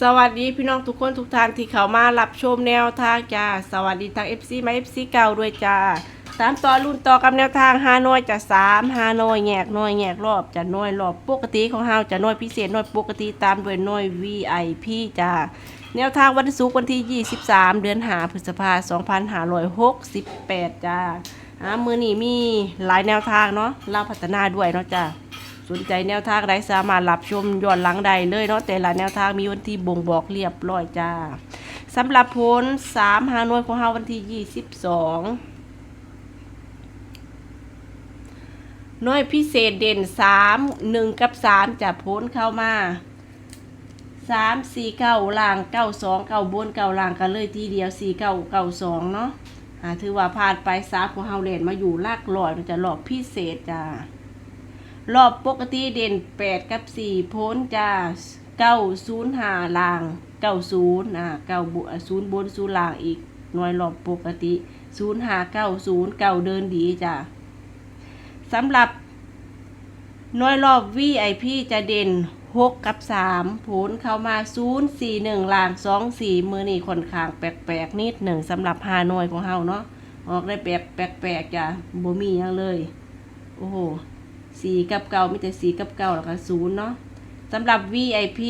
สวัสดีพี่น้องทุกคนทุกท่านที่เข้ามารับชมแนวทางจ้าสวัสดีทาง FC มา FC เก่าด้วยจ้าตามต่อรุ่นต่อกับแนวทางฮานอยจะสามฮานอยแงกน้อยแงกรอบจะน้อยรอบปกติของเฮาจะน้อยพิเศษน้อยปกติตามด้วยน้อย VIP จ้าแนวทางวันศุกร์วันที่ 23 เดือนหาพฤษภาคม2568จ้าอ่ามือนี้มีหลายแนวทางเนาะเราพัฒนาด้วยเนาะจ้า สนใจแนวทางใดสามารถรับชมย้อนหลังใดเลยเนาะแต่ละแนวทางมีวันที่บ่งบอกเรียบร้อยจ้าสำหรับผล3หาหน่วยของเฮาวันที่22หน่วยพิเศษเด่น3 1กับ3จะพ้นเข้ามา3 4 9ล่าง9 2 9บน9ล่างกันเลยทีเดียว4 9 9 2เนาะอ่าถือว่าผ่านไป3ของเฮาเล่นมาอยู่ลากลอยมันจะรอบพิเศษจ้า รอบปกติเด่นแปดกับสี่พ้นจ้าเก้าศูนย์หาลางเก้าศูนย์อ่าเก้าบศูนย์บนศูนย์ลางอีกหน่วยรอบปกติศูนย์หาเก้าศูนย์เก้าเดินดีจ้าสำหรับหน่วยรอบ VIP จะเด่นหกกับสามผลเข้ามาศูนย์สี่หนึ่งลางสองสี่มือนี่ค่อนข้างแปลกๆ นิดหนึ่งสำหรับหาหน่วยของเฮาเนาะออกได้แปลกๆจ้ะบ่มีหยังเลย โอ้โห สีกับเก่ามีแต่สีกับเก่าแล้วก็ศูนย์เนาะสำหรับ VIP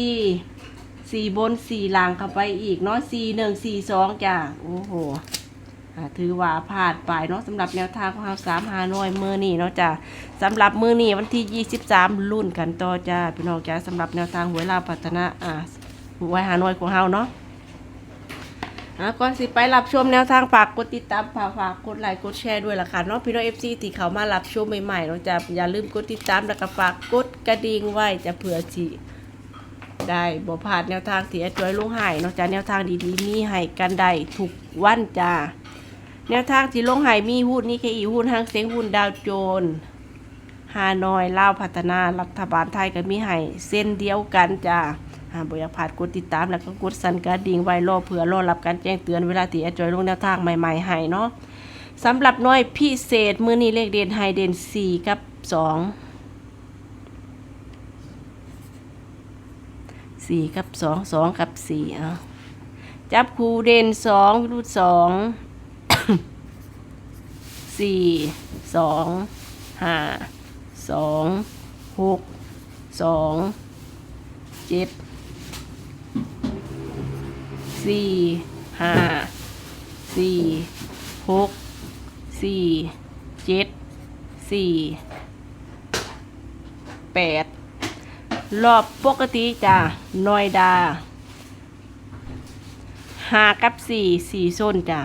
สีบนสีหล่างเข้าไปอีกเนาะสีหนึ่งสีสองจ้ะโอ้โหถือว่าพลาดไปเนาะสำหรับแนวทางของเราสามหาหน่วยมือนี่เนาะจ้ะสำหรับมือนี่วันที่23รุ่นกันต่อจ้าพี่น้องจ้าสำหรับแนวทางหวยลาวพัฒนาอ่าหวยหาหน่วยของเราเนาะ อะก่อนสิไปรับชมแนวทางฝากกดติดตามฝากฝากกดไลค์กดแชร์ด้วยล่ะค่ะเนาะพี่น้องเอฟซีที่เขามารับชมใหม่ๆเนาะจะอย่าลืมกดติดตามแล้วก็ฝากกดกระดิ่งไว้จะเผื่อสิได้บ่พลาดแนวทางที่แอดจอยลุงให้เนาะจ้ะแนวทางดีๆมีให้กันได้ทุกวันจ้าแนวทางที่ลงให้มีหุ้นนี่แค่อีหุ้นห้างเสียงหุ้นดาวโจนส์ฮานอยลาวพัฒนารัฐบาลไทยก็มีให้เส้นเดียวกันจ้า หากบ่อยากพลาดกดติดตามแล้วก็กดสั่นกระดิ่งไว้รอเผื่อรอรับการแจ้งเตือนเวลาที่แอดจอยลงแนวทางใหม่ๆให้เนาะสำหรับน้อยพิเศษมือนี้เลขเด่นไฮเด่น4กับ2 4กับ2 2กับ4อะจับคูเด่น2รูด2 4 2 5 2 6 2 7สี่ห้ สี่ห้าสี่หกสี่เจ็ดสี่แปดรอบปกติจ้ะนอยดาห้ากับสี่สี่ส้นจ้ะ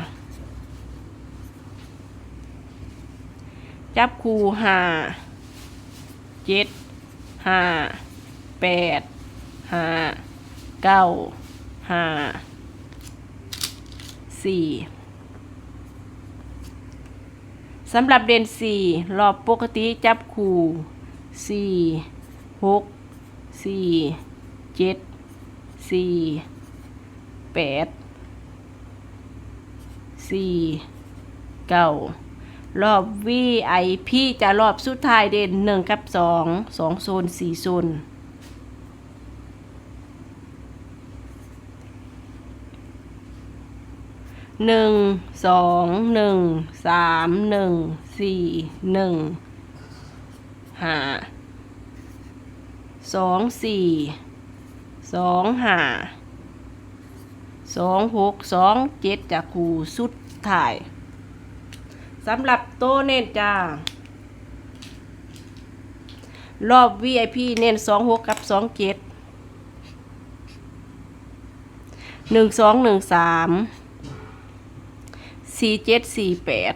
จับคูห้าเจ็ดห้าแปดห้าเก้าห้า สี่สำหรับเด่นสี่รอบปกติจับคู่สี่หกสี่เจ็ดสี่แปดสี่เก้ารอบ VIP จะรอบสุดท้ายเด่นหนึ่งกับสองสองโซนสี่โซน หนึ่งสองหนึ่งสามหนึ่งสี่หนึ่งห้าสองสี่สองห้าสองหกสองเจ็ดจากครูสุดถ่ายสำหรับโตเน้นจ้ารอบ VIP เน้นสองหกกับสองเจ็ดหนึ่งสองหนึ่งสาม สี่เจ็ดสี่แปด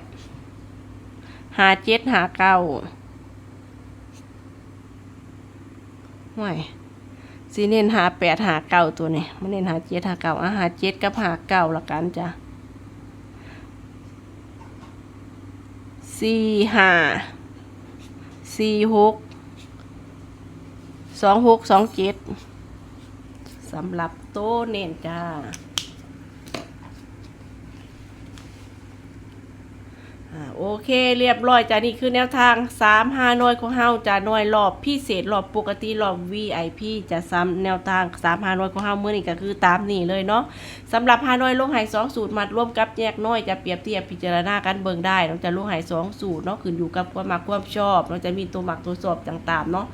หาเจ็ดหาเก้าห่วยสีเน้นหาแปดหาเก้าตัวนี้มันเน้นหาเจ็ดหาเก้าอะหาเจ็ดกับหาเก้าละกันจ้ะสี่ห้าสี่หกสองหกสองเจ็ดสำหรับโตเน้นจ้า อ อ่า โอเคเรียบร้อยจ้านี่คือแนวทาง3 5หน่วยของเฮาจะหน่วยรอบพิเศษรอบปกติรอบ VIP จะซ้ำแนวทาง3 5หน่วยของเฮามื้อนี้ก็คือตามนี้เลยเนาะสำหรับ5หน่วยลงให้2สูตรมัดร่วมกับแยกน้อยจะเปรียบเทียบพิจารณากันเบิ่งได้เนาะจะลงให้2สูตรเนาะขึ้นอยู่กับความมักความชอบเนาะจะมีตัวมักตัวชอบต่างๆเนาะ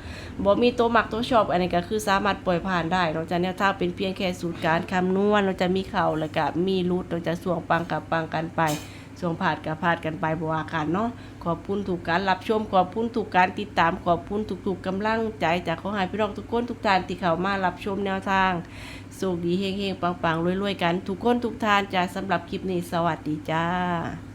บ่มีตัวมักตัวชอบอันนี้ก็คือสามารถปล่อยผ่านได้เนาะจะแนวทางเป็นเพียงแค่สูตรการคำนวณเราจะมีเข้าแล้วก็มีรุดเราจะสวงปังกับปังกันไป ส่วงผาดกับผาดกันไปบวากันเนาะขอบคุณถูกการรับชมขอบคุณถูกการติดตามขอบคุณถูกๆกำลังใจจากขอให้พี่น้องทุกคนทุกท่านที่เข้ามารับชมแนวทางสุขดีเฮงๆปังๆรวยๆกัน ทุกคนทุกท่านจ้าสำหรับคลิปนี้สวัสดีจ้า